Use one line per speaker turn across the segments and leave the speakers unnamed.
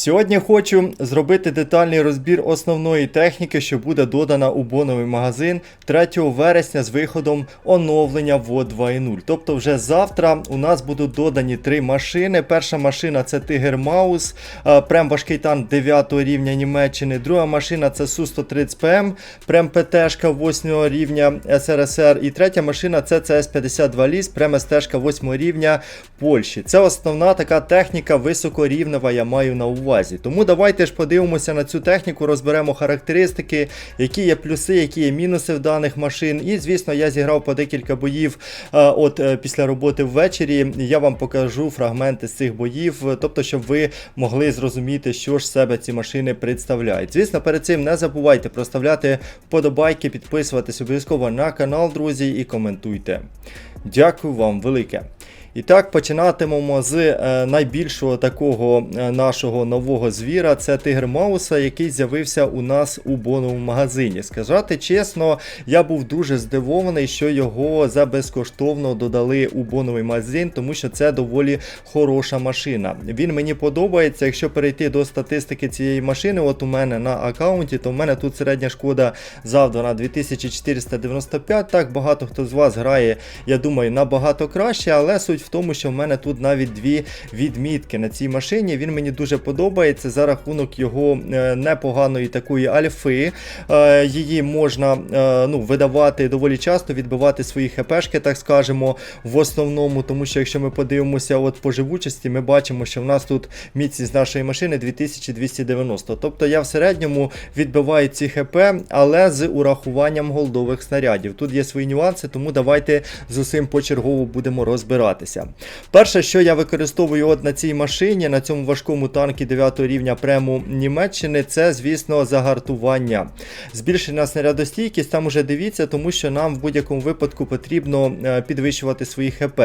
Сьогодні хочу зробити детальний розбір основної техніки, що буде додана у боновий магазин 3 вересня з виходом оновлення ВО 2.0. Тобто вже завтра у нас будуть додані три машини. Перша машина це Tiger Маус, прем важкий танк 9 рівня Німеччини. Друга машина це Су-130ПМ, прем ПТшка 8 рівня СРСР. І третя машина це ЦС-52 Ліс, прем СТшка 8 рівня Польщі. Це основна така техніка високорівнева, я маю на увазі. Тому давайте ж подивимося на цю техніку, розберемо характеристики, які є плюси, які є мінуси в даних машин. І, звісно, я зіграв по декілька боїв е, от е, після роботи ввечері. Я вам покажу фрагменти з цих боїв, тобто, щоб ви могли зрозуміти, що ж себе ці машини представляють. Звісно, перед цим не забувайте проставляти вподобайки, підписуватись обов'язково на канал, друзі, і коментуйте. Дякую вам велике. І так, починатимемо з е, найбільшого такого е, нашого нового звіра. Це Тигр Мауса, який з'явився у нас у боновому магазині. Сказати чесно, я був дуже здивований, що його за безкоштовно додали у боновий магазин, тому що це доволі хороша машина. Він мені подобається. Якщо перейти до статистики цієї машини, от у мене на аккаунті, то в мене тут середня шкода завдана 2495. Так багато хто з вас грає, я думаю, набагато краще, але суть в тому, що в мене тут навіть дві відмітки на цій машині. Він мені дуже подобається за рахунок його е, непоганої такої альфи. Е, Її можна е, ну, видавати доволі часто, відбивати свої хпшки, так скажемо, в основному, тому що якщо ми подивимося от по живучості, ми бачимо, що в нас тут міцність нашої машини 2290. Тобто я в середньому відбиваю ці хп, але з урахуванням голдових снарядів. Тут є свої нюанси, тому давайте з усім почергово будемо розбиратися. Перше, що я використовую от на цій машині, на цьому важкому танкі 9 рівня прему Німеччини, це, звісно, загартування. Збільшена снарядостійкість, там уже дивіться, тому що нам в будь-якому випадку потрібно е, підвищувати свої ХП.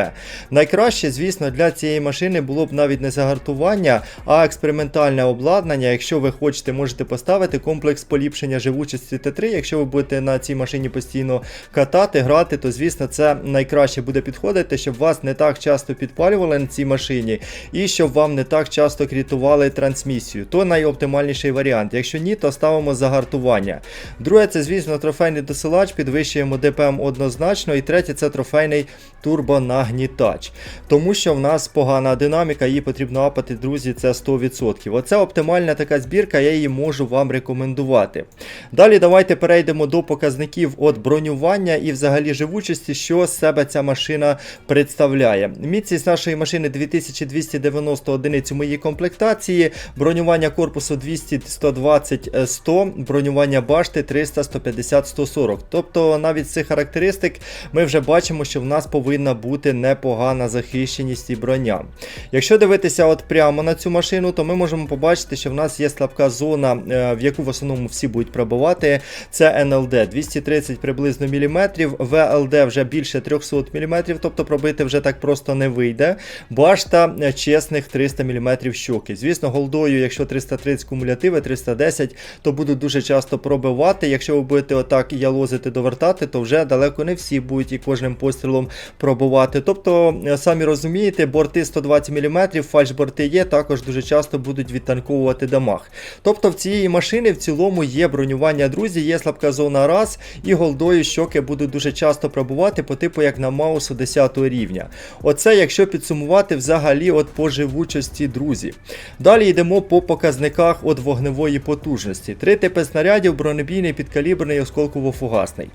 Найкраще, звісно, для цієї машини було б навіть не загартування, а експериментальне обладнання. Якщо ви хочете, можете поставити комплекс поліпшення живучості Т3. Якщо ви будете на цій машині постійно катати, грати, то звісно це найкраще буде підходити, щоб вас не так часто підпалювали на цій машині, і щоб вам не так часто крітували трансмісію. То найоптимальніший варіант. Якщо ні, то ставимо загартування. Друге, це, звісно, трофейний досилач, підвищуємо ДПМ однозначно. І третє це трофейний турбонагнітач. Тому що в нас погана динаміка, її потрібно апати, друзі, це 100%. Оце оптимальна така збірка, я її можу вам рекомендувати. Далі давайте перейдемо до показників от бронювання і взагалі живучості, що з себе ця машина представляє. Міцність нашої машини 2290 одиниць у моїй комплектації, бронювання корпусу 200, 120, 100, бронювання башти 300, 150, 140. Тобто навіть з цих характеристик ми вже бачимо, що в нас повинна бути непогана захищеність і броня. Якщо дивитися от прямо на цю машину, то ми можемо побачити, що в нас є слабка зона, е, в яку в основному всі будуть пробувати. Це НЛД 230 приблизно міліметрів, ВЛД вже більше 300 мм, тобто пробити вже так просто не вийде. Башта е, чесних 300 мм щоки. Звісно, голдою, якщо 330 кумулятиви, 310, то будуть дуже часто пробивати. Якщо ви будете отак ялозити довертати, то вже далеко не всі будуть і кожним пострілом пробувати. Тобто, е, самі розумієте, борти 120 мм, фальшборти є, також дуже часто будуть відтанковувати дамаг. Тобто в цієї машини в цілому є бронювання, друзі, є слабка зона раз, і голдою щоки будуть дуже часто пробувати, по типу як на маусу 10 рівня. Оце, якщо підсумувати взагалі от по живучості, друзі. Далі йдемо по показниках от вогневої потужності. Три типи снарядів, бронебійний, підкаліберний осколково-фугасний.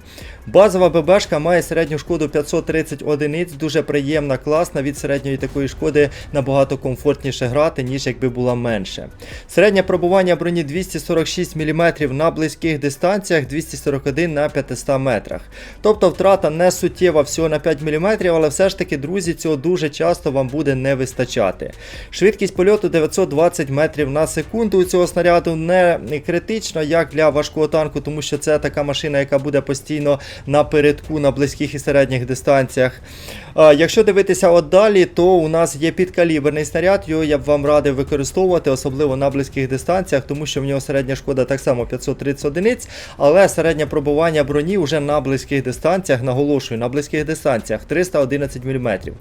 Базова ББшка має середню шкоду 530 одиниць, дуже приємна, класна. Від середньої такої шкоди набагато комфортніше грати, ніж якби була менше. Середнє пробування броні 246 мм на близьких дистанціях, 241 на 500 метрах. Тобто втрата не суттєва всього на 5 мм, але все ж таки, друзі, цього дуже часто вам буде не вистачати. Швидкість польоту 920 метрів на секунду у цього снаряду не критично, як для важкого танку, тому що це така машина, яка буде постійно напередку на близьких і середніх дистанціях. Якщо дивитися от далі, то у нас є підкаліберний снаряд, його я б вам радив використовувати, особливо на близьких дистанціях, тому що в нього середня шкода так само 530 одиниць, але середнє пробування броні вже на близьких дистанціях, наголошую, на близьких дистанціях 311 мм.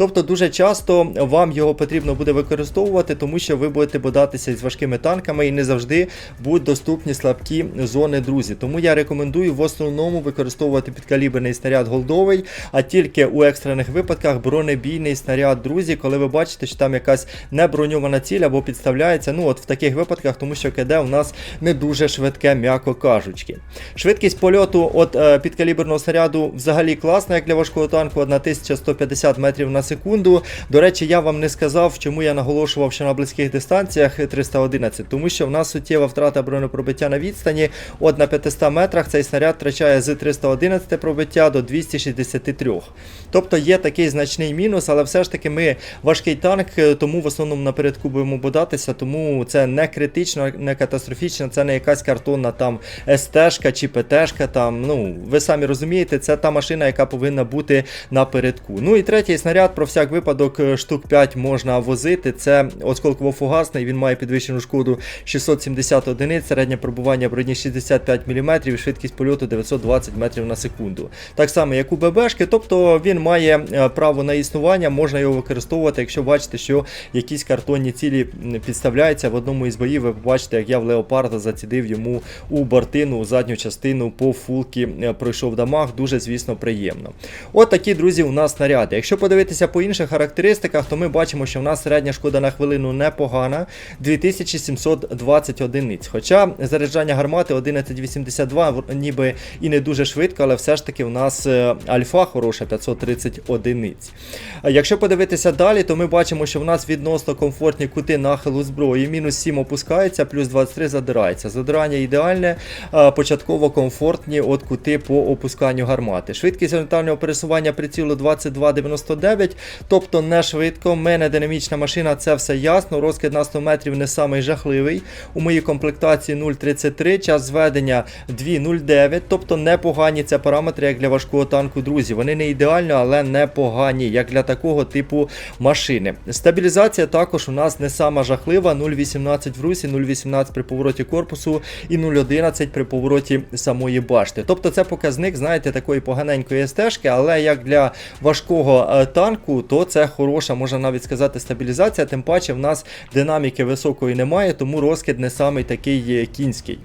Тобто дуже часто вам його потрібно буде використовувати, тому що ви будете бодатися із важкими танками і не завжди будуть доступні слабкі зони, друзі. Тому я рекомендую в основному використовувати підкаліберний снаряд голдовий, а тільки у екстрених випадках бронебійний снаряд, друзі, коли ви бачите, що там якась неброньована ціль або підставляється. Ну от в таких випадках, тому що КД у нас не дуже швидке, м'яко кажучи. Швидкість польоту от е, підкаліберного снаряду взагалі класна, як для важкого танку, 1150 метрів на секунду. До речі, я вам не сказав, чому я наголошував, що на близьких дистанціях 311, тому що в нас суттєва втрата бронепробиття на відстані. От на 500 метрах цей снаряд втрачає з 311 пробиття до 263. Тобто є такий значний мінус, але все ж таки ми важкий танк, тому в основному напередку будемо бодатися, тому це не критично, не катастрофічно, це не якась картонна там СТ-шка чи ПТ-шка там. Ну, ви самі розумієте, це та машина, яка повинна бути напередку. Ну і третій снаряд, про всяк випадок, е, штук 5 можна возити. Це осколково-фугасний, він має підвищену шкоду 670 одиниць, середнє пробування броні 65 мм швидкість польоту 920 метрів на секунду. Так само, як у ББшки, тобто він має е, право на існування, можна його використовувати, якщо бачите, що якісь картонні цілі підставляються в одному із боїв. Ви побачите, як я в Леопарда зацідив йому у бортину, у задню частину по фулки е, пройшов дамаг. Дуже, звісно, приємно. От такі, друзі, у нас снаряди. Якщо подивитися по інших характеристиках, то ми бачимо, що в нас середня шкода на хвилину непогана 2720 одиниць. Хоча заряджання гармати 1182 ніби і не дуже швидко, але все ж таки в нас е, альфа хороша 530 одиниць. Якщо подивитися далі, то ми бачимо, що в нас відносно комфортні кути нахилу зброї. Мінус 7 опускається, плюс 23 задирається. Задирання ідеальне, початково комфортні от кути по опусканню гармати. Швидкість горизонтального пересування прицілу 22,99, тобто не швидко. В мене динамічна машина, це все ясно. Розкид на 100 метрів не самий жахливий. У моїй комплектації 0,33, час зведення 2,09, тобто непогані це параметри, як для важкого танку, друзі. Вони не ідеально, але непогані, як для такого типу машини. Стабілізація також у нас не сама жахлива. 0,18 в русі, 0,18 при повороті корпусу і 0,11 при повороті самої башти. Тобто це показник, знаєте, такої поганенької стежки, але як для важкого е, танку, то це хороша, можна навіть сказати, стабілізація. Тим паче в нас динаміки високої немає, тому розкид не самий такий е, кінський.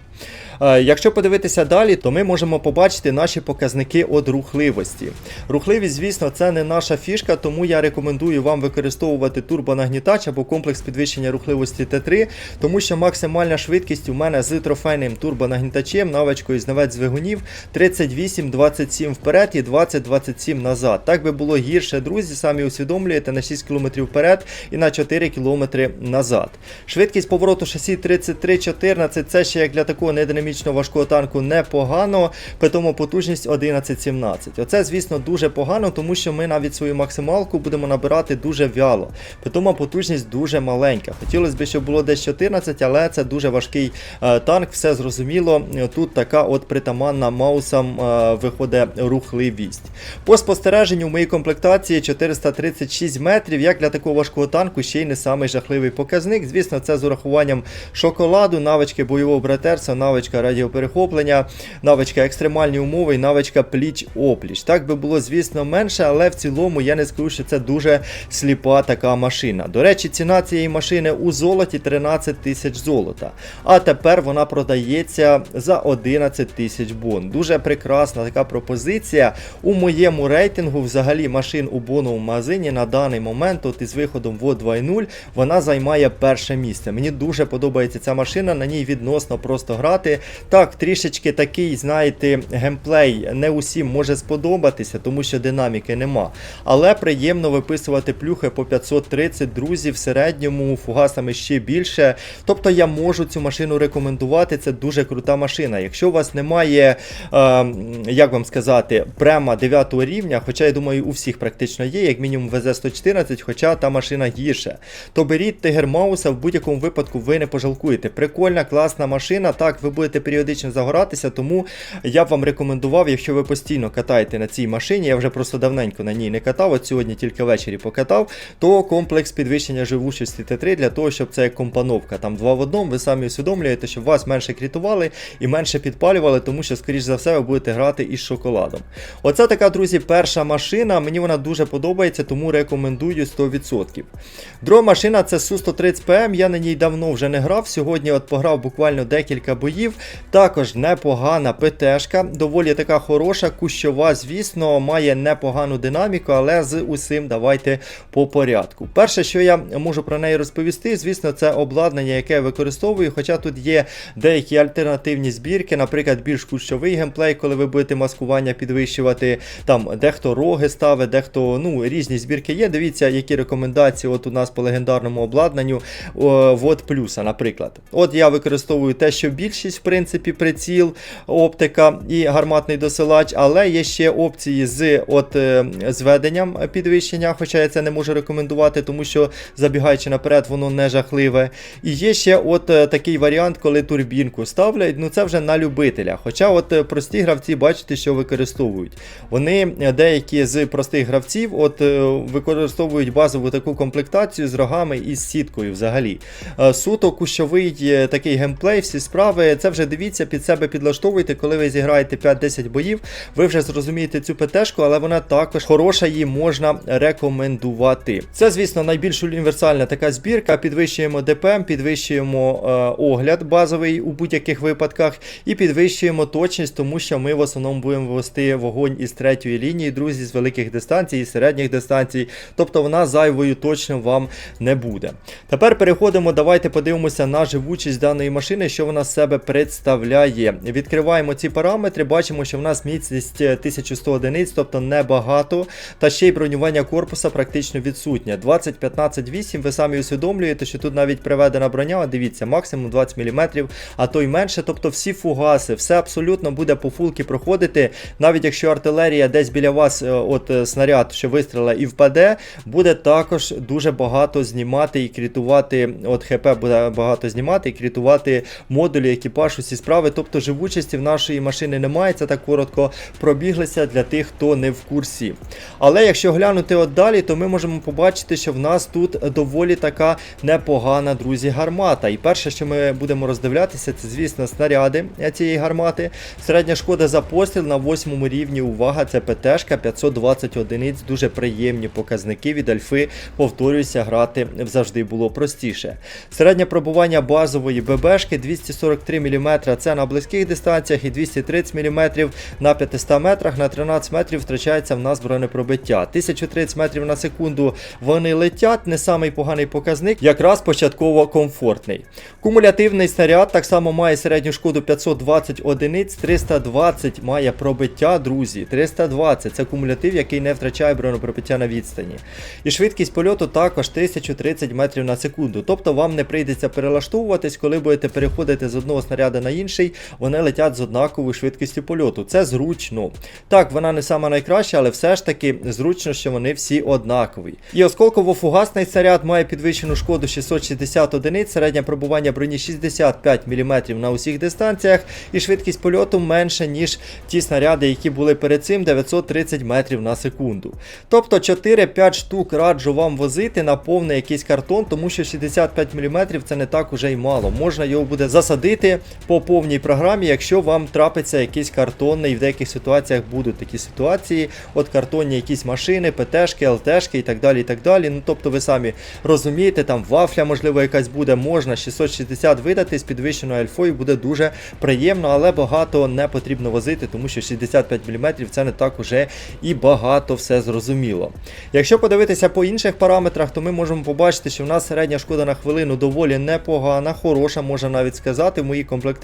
Е, Якщо подивитися далі, то ми можемо побачити наші показники от рухливості. Рухливість, звісно, це не наша фішка, тому я рекомендую вам використовувати турбонагнітач або комплекс підвищення рухливості Т3, тому що максимальна швидкість у мене з трофейним турбонагнітачем, навичкою з навець двигунів 38-27 вперед і 20-27 назад. Так би було гірше, друзі, самі усвідомлюєте на 6 км вперед і на 4 км назад. Швидкість повороту шасі 33-14, це ще як для такого нединамічного важкого танку непогано, питомо потужність 11-17. Оце, звісно, дуже погано, тому що ми навіть свою максималку будемо набирати дуже вяло. Питома потужність дуже маленька. Хотілося б, щоб було десь 14, але це дуже важкий е, танк, все зрозуміло. Тут така от притаманна маусам е, виходить рухливість. По спостереженню в моїй комплектації 436 метрів, як для такого важкого танку, ще й не самий жахливий показник. Звісно, це з урахуванням шоколаду, навички бойового братерства, навичка радіоперехоплення, навичка екстремальні умови і навичка пліч-опліч. Так би було, звісно, менше, але в цілому я не скажу, що це дуже сліпа така машина. До речі, ціна цієї машини у золоті 13 тисяч золота. А тепер вона продається за 11 тисяч бон. Дуже прекрасна така пропозиція. У моєму рейтингу взагалі машин у боновому магазині на даний момент, от із виходом в 2.0, вона займає перше місце. Мені дуже подобається ця машина, на ній відносно просто грати. Так, трішечки такий, знаєте, геймплей не усім може сподобатися, тому що динаміки нема. Але приємно виписувати плюхи по 530 друзів в середньому, фугасами ще більше. Тобто я можу цю машину рекомендувати. Це дуже крута машина. Якщо у вас немає, е, як вам сказати, према 9 рівня, хоча я думаю, у всіх практично є, як мінімум ВЗ-114, хоча та машина гірше, то беріть Тигер Мауса, в будь-якому випадку ви не пожалкуєте. Прикольна, класна машина. Так ви будете періодично загоратися, тому я б вам рекомендував, якщо ви постійно катаєте на цій машині, я вже просто давненько на ній не катав, от сьогодні тільки ввечері покатав, то комплекс підвищення живучості Т3 для того, щоб це як компоновка. Там два в одному, ви самі усвідомлюєте, щоб вас менше крітували і менше підпалювали, тому що, скоріш за все, ви будете грати із шоколадом. Оце така, друзі, перша машина. Мені вона дуже подобається, тому рекомендую 100%. Друга машина це Су-130 ПМ. Я на ній давно вже не грав. Сьогодні от пограв буквально декілька боїв. Також непогана ПТшка, доволі така хороша, кущова, звісно, має непогану динаміку, але з усім давайте по порядку. Перше, що я можу про неї розповісти, звісно, це обладнання, яке я використовую. Хоча тут є деякі альтернативні збірки, наприклад, більш кущовий геймплей, коли ви будете маскування підвищувати. Там дехто роги ставить, дехто ну, різні збірки є. Дивіться, які рекомендації от у нас по легендарному обладнанню вот плюса, наприклад. От я використовую те, що більшість, в приціл, оптика і гарматний досилач, але є ще опції з от, е, зведенням підвищення, хоча я це не можу рекомендувати, тому що забігаючи наперед, воно не жахливе. І є ще от е, такий варіант, коли турбінку ставлять. Ну це вже на любителя. Хоча от е, прості гравці, бачите, що використовують. Вони деякі з простих гравців от використовують базову таку комплектацію з рогами і з сіткою взагалі. Суто кущовий такий геймплей, всі справи. Це вже дивіться, під себе підлаштовуйте, коли ви зіграєте 5-10 боїв. Ви вже зрозумієте цю ПТшку, але вона також хороша, її можна рекомендувати. Це, звісно, найбільш універсальна така збірка. Підвищуємо ДПМ, підвищуємо е, огляд базовий у будь-яких випадках, і підвищуємо точність, тому що ми в основному будемо вести вогонь із третьої лінії, друзі, з великих дистанцій, і середніх дистанцій. Тобто вона зайвою точно вам не буде. Тепер переходимо, давайте подивимося на живучість даної машини, що вона з себе представляє. Відкриваємо ці параметри, бачимо, що в нас міцність е, 1100 одиниць, тобто небагато. Та ще й бронювання корпуса практично відсутнє. 20, 15, 8. Ви самі усвідомлюєте, що тут навіть приведена броня. Дивіться, максимум 20 мм, а то й менше. Тобто всі фугаси, все абсолютно буде по фулки проходити. Навіть якщо артилерія десь біля вас, е, от е, снаряд, що вистріла і впаде, буде також дуже багато знімати і крітувати. От ХП буде багато знімати і крітувати модулі, екіпаж, усі справи. Тобто живучості в нашої машини немає. Це так коротко пробіглися для тих, хто не в курсі. Але якщо глянути от далі, то ми можемо побачити, що в нас тут доволі така непогана, друзі, гармата. І перше, що ми будемо роздивлятися, це, звісно, снаряди цієї гармати. Середня шкода за постріл на восьмому рівні. Увага, це ПТшка 520 одиниць. Дуже приємні показники від альфи. Повторююся, грати завжди було простіше. Середнє пробування базової ББшки 243 мм це на близьких дистанціях і 230 мм на 500 метрах. На 13 метрів втрачається в нас бронепробиття. 1030 метрів на секунду вони летять. Не самий поганий показник, якраз початково комфортний. Кумулятивний снаряд так само має середню шкоду 520 одиниць, 320 має пробиття, друзі. 320 це кумулятив, який не втрачає бронепробиття на відстані. І швидкість польоту також 1030 метрів на секунду. Тобто вам не прийдеться перелаштовуватись, коли будете переходити з одного снаряда на інший, вони летять з однаковою швидкістю польоту. Це зручно. Так, вона не сама найкраща, але все ж таки зручно, що вони всі однакові. І осколково-фугасний снаряд має підвищену шкоду 660 одиниць, середнє пробування броні 65 мм на усіх дистанціях, і швидкість польоту менша, ніж ті снаряди, які були перед цим 930 метрів на секунду. Тобто 4-5 штук раджу вам возити на повний якийсь картон, тому що 65 мм це не так уже й мало. Можна його буде засадити по повній програмі, якщо вам трапиться якийсь картонний, в деяких ситуаціях будуть такі ситуації, от картонні якісь машини, ПТшки, ЛТшки і так далі. і так далі. Ну тобто ви самі розумієте, там вафля, можливо, якась буде, можна 660 видати з підвищеною альфою, буде дуже приємно, але багато не потрібно возити, тому що 65 мм це не так уже і багато все зрозуміло. Якщо подивитися по інших параметрах, то ми можемо побачити, що в нас середня шкода на хвилину доволі непогана, хороша, можна навіть сказати, в моїй комплектації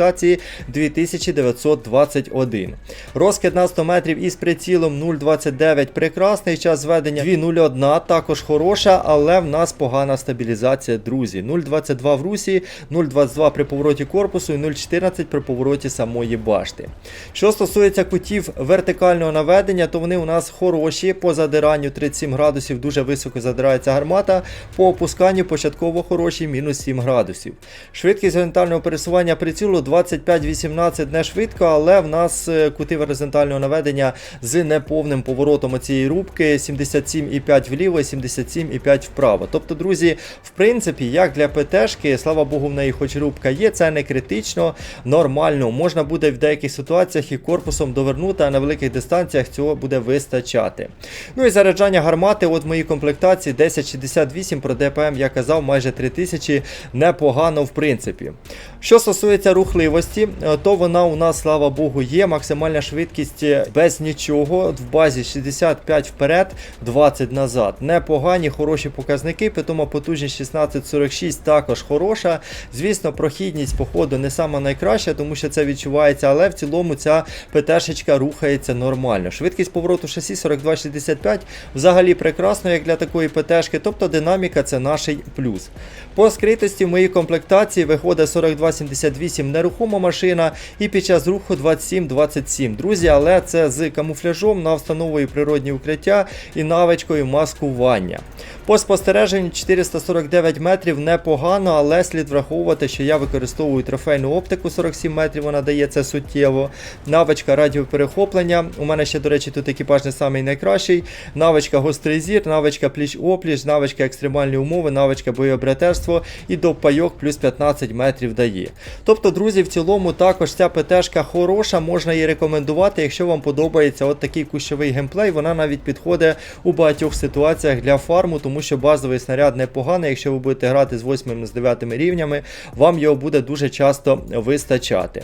2921. Розкид на 100 метрів із прицілом 0,29 прекрасний, час зведення 2,01 також хороша, але в нас погана стабілізація, друзі. 0,22 в русі, 0,22 при повороті корпусу і 0,14 при повороті самої башти. Що стосується кутів вертикального наведення, то вони у нас хороші по задиранню 37 градусів, дуже високо задирається гармата. По опусканню початково хороші, мінус 7 градусів. Швидкість горизонтального пересування прицілу 25-18 не швидко, але в нас е, кути горизонтального наведення з неповним поворотом цієї рубки 77,5 вліво 77,5 вправо. Тобто, друзі, в принципі, як для ПТшки, слава Богу, в неї хоч рубка є, це не критично, нормально. Можна буде в деяких ситуаціях і корпусом довернути, а на великих дистанціях цього буде вистачати. Ну і заряджання гармати, от в моїй комплектації 1068 про ДПМ я казав майже 3000, непогано в принципі. Що стосується рухливості, е, то вона у нас, слава Богу, є. Максимальна швидкість е, без нічого. В базі 65 вперед, 20 назад. Непогані, хороші показники, питома потужність 1646 також хороша. Звісно, прохідність походу не сама найкраща, тому що це відчувається, але в цілому ця ПТшечка рухається нормально. Швидкість повороту шасі 42,65 взагалі прекрасно, як для такої ПТшки, тобто динаміка це наш плюс. По скритості в моїй комплектації виходить 42,78 нерухома машина і під час руху 27-27. Друзі, але це з камуфляжом на встановою природні укриття і навичкою маскування. По спостереженню 449 метрів непогано, але слід враховувати, що я використовую трофейну оптику 47 метрів, вона дає це суттєво. Навичка радіоперехоплення. У мене ще, до речі, тут екіпаж не самий найкращий. Навичка гострий зір, навичка пліч-опліч, навичка екстремальні умови, навичка бойобратерство і допайок плюс 15 метрів дає. Тобто, друзі, в цілому також ця ПТшка хороша, можна її рекомендувати, якщо вам подобається от такий кущовий геймплей, вона навіть підходить у багатьох ситуаціях для фарму, тому що базовий снаряд непоганий. Якщо ви будете грати з 8 з 9 рівнями, вам його буде дуже часто вистачати.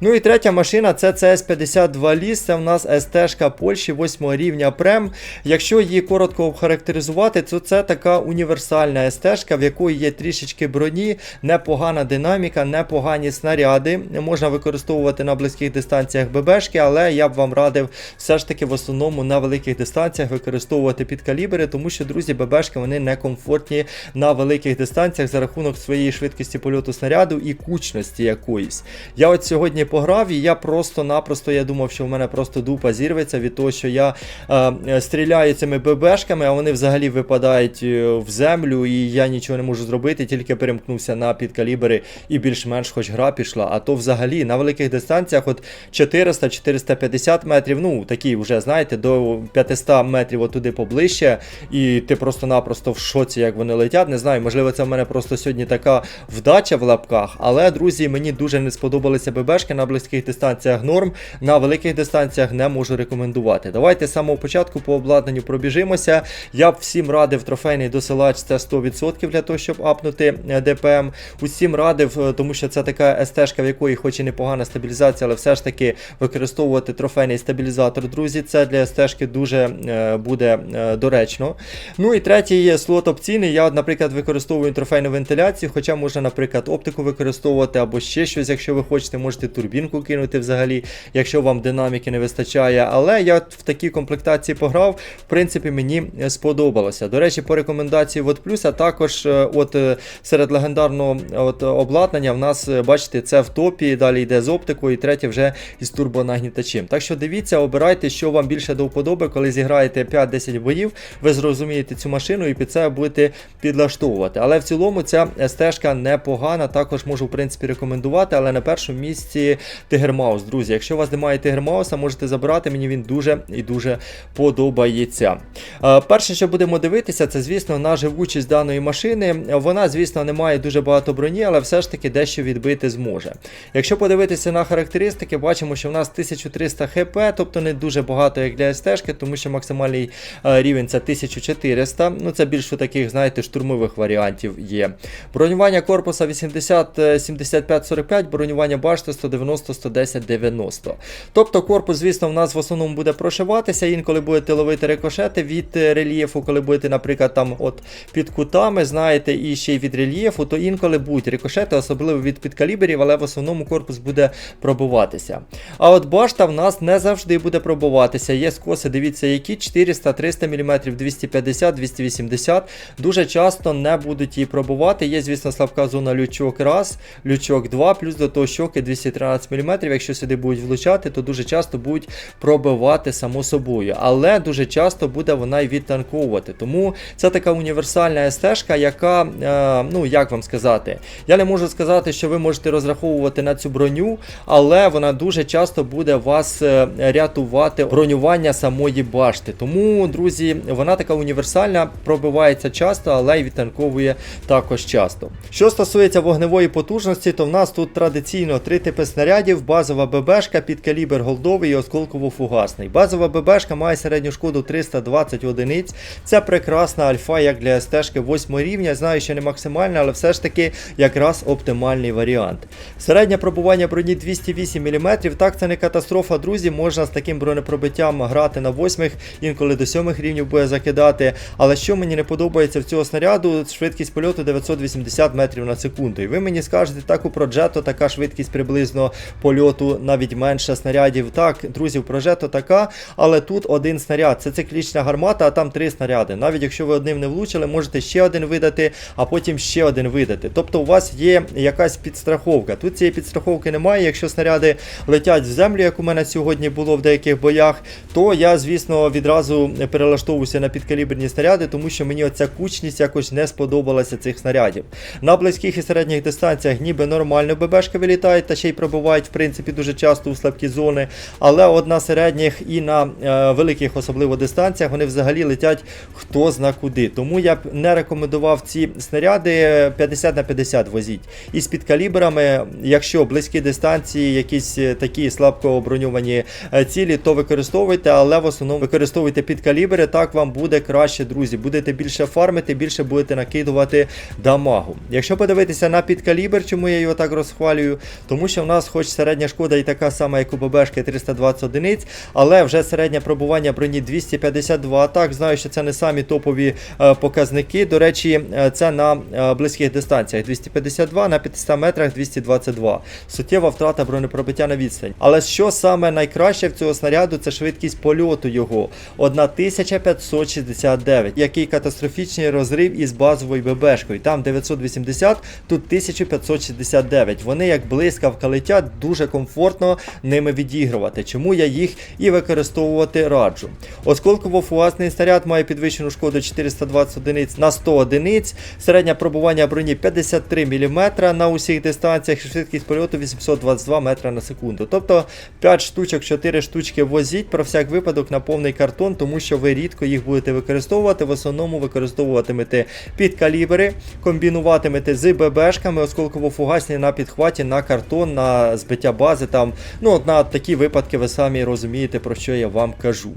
Ну і третя машина це CS52 ліс. Це в нас СТ-шка Польщі 8 рівня Прем. Якщо її коротко охарактеризувати, то це така універсальна СТ-шка, в якої є трішечки броні, непогана динаміка, непогані снаряди. Можна використовувати на близьких дистанціях ББшки, але я б вам радив все ж таки в основному на великих дистанціях використовувати підкалібри, тому що, друзі, ББшки вони некомфортні на великих дистанціях за рахунок своєї швидкості польоту снаряду і кучності якоїсь. Я от сьогодні пограв і я просто-напросто я думав, що в мене просто дупа зірветься від того, що я е, е, стріляю цими ББшками, а вони взагалі випадають е, в землю, і я нічого не можу зробити, тільки перемкнувся на підкалібри і більш-менш хоч гра пішла. А то взагалі на великих дистанціях от 400-450 метрів, ну такі вже, знаєте, до 500 метрів отуди поближче, і ти просто-напросто в шоці, як вони летять. Не знаю, можливо, це в мене просто сьогодні така вдача в лапках, але, друзі, мені дуже не сподобалися ББшки на близьких дистанціях норм, на великих дистанціях не можу рекомендувати. Давайте з самого початку по обладнанню пробіжимося. Я б всім радив трофейний досилач, це 100% для того, щоб апнути е, ДПМ. Усім радив, е, тому що це така СТ-шка, в якої хоч і непогана стабілізація, але все ж таки використовувати трофейний стабілізатор, друзі, це для СТ-шки дуже е, буде доречно. Ну і третій є слот опційний. Я, наприклад, використовую трофейну вентиляцію, хоча можна, наприклад, оптику використовувати або ще щось, якщо ви хочете, можете турбінку кинути взагалі, якщо вам динаміки не вистачає. Але я в такій комплектації пограв, в принципі, мені е, сподобалося. До речі, по рекомендації плюс, а також е, от е, серед легендарного от, обладнання в нас, е, бачите, це в топі, далі йде з оптикою, і третє вже із турбонагнітачем. Так що дивіться, обирайте, що вам більше до вподоби, коли зіграєте 5-10 боїв, ви зрозумієте цю машину і під це будете підлаштовувати. Але в цілому ця стежка непогана, також можу в принципі рекомендувати, але на першому місці Тигермаус, друзі. Якщо у вас немає Тигермауса, можете забирати, мені він дуже і дуже подобається. Е, Перше, що будемо дивитися, це, звісно, на живучість даної машини. Вона, звісно, не має дуже багато броні, але все ж таки дещо відбити зможе. Якщо подивитися на характеристики, бачимо, що в нас 1300 хп, тобто не дуже багато, як для СТ-шки, тому що максимальний е, рівень це 1400. Ну, це більш у таких, знаєте, штурмових варіантів є. Бронювання корпуса 80, е, 75, 45, бронювання башти 190, 110, 90. Тобто корпус, звісно, в нас в основному буде прошиватися, інколи будете ловити рикошети від е, рельєфу, коли будете, наприклад, там от під кутами, знаєте, і ще й від рельєфу, то інколи будуть рикошети, особливо від підкаліберів, але в основному корпус буде пробуватися. А от башта в нас не завжди буде пробуватися. Є скоси, дивіться, які 400, 300 мм, 250, 980, дуже часто не будуть її пробувати. Є, звісно, слабка зона лючок раз, лючок 2, плюс до того щоки 213 мм. Якщо сюди будуть влучати, то дуже часто будуть пробивати само собою. Але дуже часто буде вона й відтанковувати. Тому це така універсальна СТ-шка, яка, е, ну як вам сказати, я не можу сказати, що ви можете розраховувати на цю броню, але вона дуже часто буде вас е, рятувати бронювання самої башти. Тому, друзі, вона така універсальна, пробивається часто, але й відтанковує також часто. Що стосується вогневої потужності, то в нас тут традиційно три типи снарядів: базова ББшка, підкалібр голдовий і осколково-фугасний. Базова ББшка має середню шкоду 320 одиниць. Це прекрасна альфа, як для СТ-шки 8 рівня. Знаю, що не максимальна, але все ж таки якраз оптимальний варіант. Середнє пробування броні 208 мм. Так, це не катастрофа, друзі. Можна з таким бронепробиттям грати на 8, інколи до 7 рівнів буде закидати. Але що мені не подобається в цього снаряду, швидкість польоту 980 метрів на секунду. І ви мені скажете, так у Проджето така швидкість приблизно польоту, навіть менше снарядів. Так, друзі, у Проджето така, але тут один снаряд. Це циклічна гармата, а там три снаряди. Навіть якщо ви одним не влучили, можете ще один видати, а потім ще один видати. Тобто у вас є якась підстраховка. Тут цієї підстраховки немає. Якщо снаряди летять в землю, як у мене сьогодні було в деяких боях, то я, звісно, відразу перелаштовуюся на підкаліберні снаряди, тому що мені оця кучність якось не сподобалася цих снарядів. На близьких і середніх дистанціях ніби нормально ББшки вилітають та ще й пробувають, в принципі, дуже часто у слабкі зони. Але от на середніх і на е, великих, особливо дистанціях, вони взагалі летять хто зна куди. Тому я б не рекомендував ці снаряди 50 на 50 возіть. І з підкаліберами, якщо близькі дистанції, якісь е, такі слабко оброньовані е, цілі, то використовуйте, але в основному використовуйте підкалібери, так вам буде краще, друзі. Будете більше фармити, більше будете накидувати дамагу. Якщо подивитися на підкалібр, чому я його так розхвалюю, тому що в нас, хоч середня шкода і така сама, як у ББшки 320 одиниць, але вже середнє пробування броні 252. Так, знаю, що це не самі топові е, показники. До речі, е, це на е, близьких дистанціях 252, на 500 метрах 222. Суттєва втрата бронепробиття на відстань. Але що саме найкраще в цього снаряду, це швидкість польоту його 1569, який катастрофічний розрив із базовою ББшкою. Там 980, тут 1569. Вони як блискавка летять, дуже комфортно ними відігрувати. Чому я їх і використовувати раджу. Осколково-фугасний снаряд має підвищену шкоду 420 одиниць на 100 одиниць, середнє пробування броні 53 мм на усіх дистанціях, швидкість польоту 822 метра на секунду. Тобто 5 штучок, 4 штучки возіть про всяк випадок на повний картон, тому що ви рідко їх будете використовувати. В основному використовуватимете підкалібри, комбінуватимете з ББшками, осколково-фугасні на підхваті, на картон, на збиття бази. Там, ну, на такі випадки ви самі розумієте, про що я вам кажу.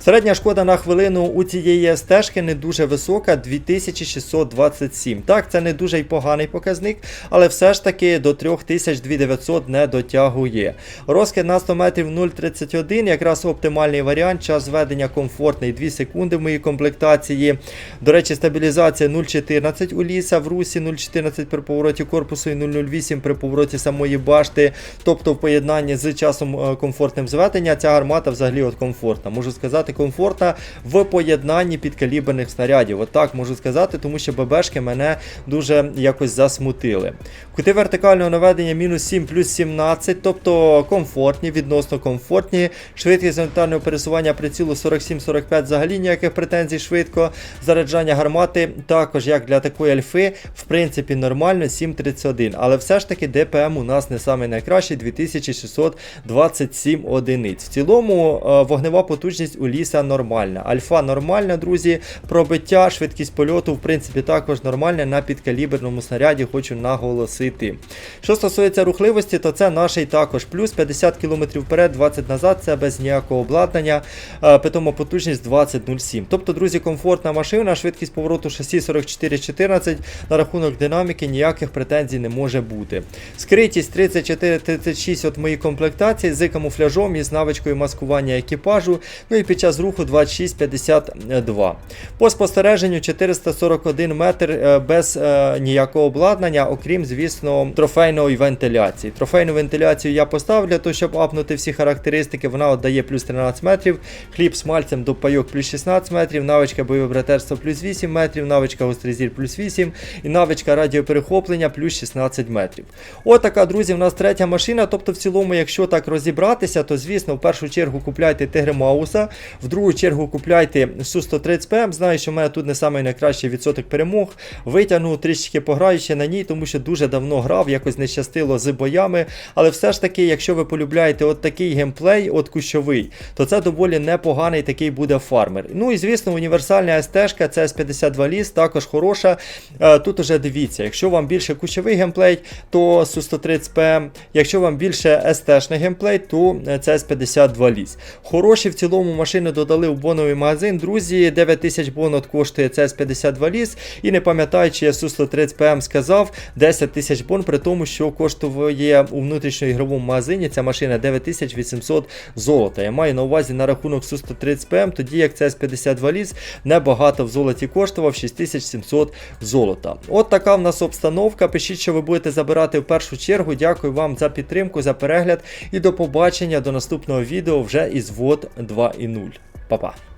Середня шкода на хвилину у цієї стежки не дуже висока 2627. Так, це не дуже й поганий показник, але все ж таки до 3900 не дотягує. Розкид на 100 метрів 0,31, якраз оптимальний варіант. Час зведення комфортний 2 секунди в моїй комплектації. До речі, стабілізація 0,14 у ліса в русі, 0,14 при повороті корпусу і 0,08 при повороті самої башти. Тобто в поєднанні з часом е, комфортним зведення ця гармата взагалі от комфортна. Можу сказати, комфортна в поєднанні підкаліберних снарядів. Отак можу сказати, тому що ББшки мене дуже якось засмутили. Кути вертикального наведення мінус 7 плюс 17, тобто комфортні, відносно комфортні. Швидкість горизонтального пересування прицілу 47-45 взагалі ніяких претензій швидко. Заряджання гармати також, як для такої альфи, в принципі, нормально 7,31. Але все ж таки ДПМ у нас не самий найкращий 2627 одиниць. В цілому е, вогнева потужність у ліса нормальна. Альфа нормальна, друзі. Пробиття, швидкість польоту, в принципі, також нормальна на підкаліберному снаряді, хочу наголосити. Що стосується рухливості, то це наш також плюс 50 км вперед, 20 назад, це без ніякого обладнання. Е, Питома потужність 20.07. Тобто, друзі, комфортна машина, швидкість повороту шасі 44-14. На рахунок динаміки ніяких претензій не може бути. Скритість 34-36 от моїй комплектації з камуфляжом і з навичкою маскування екіпажу. Ну і під час руху 26.52. По спостереженню 441 метр е, без е, ніякого обладнання, окрім, звісно, трофейної вентиляції. Трофейну вентиляцію я поставлю для того, щоб апнути всі характеристики. Вона отдає плюс 13 метрів. Хліб з мальцем до пайок плюс 16 метрів. Навичка бойовий братерство плюс 8 метрів, навичка гострий плюс 8 і навичка радіоперехоплення плюс 16 метрів. Отака, друзі, в нас третя машина. Тобто, в цілому, якщо так розібратися, то звісно, в першу чергу купляйте Тигри Мауса, в другу чергу купляйте Су-130 ПМ. Знаю, що в мене тут не самий найкращий відсоток перемог. Витягну трішки пограючи на ній, тому що дуже давно грав, якось не щастило з боями. Але все ж таки, якщо ви полюбляєте от такий геймплей, от кущовий, то це доволі непоганий такий буде фармер. Ну і звісно, універсальна СТ-шка, це С52 ліс, також хороша. Е, Тут уже дивіться, якщо вам більше кущовий геймплей, то Су-130 ПМ. Якщо вам більше СТ-шний геймплей, то е, це С52 ліс. Хороші в цілому машини додали в боновий магазин. Друзі, 9000 бонот коштує це С52 ліс. І не пам'ятаю, чи я Су-130 ПМ сказав 10 тисяч бон, при тому, що коштує у внутрішньоігровому магазині ця машина 9800 золота. Я маю на увазі на рахунок Су-130 ПМ, тоді як це С52 ліс небагато в золоті коштував 6700 золота. От така в нас обстановка. Пишіть, що ви будете забирати в першу чергу. Дякую вам за підтримку, за перегляд і до побачення до наступного відео вже із ВОД 2.0. Па-па!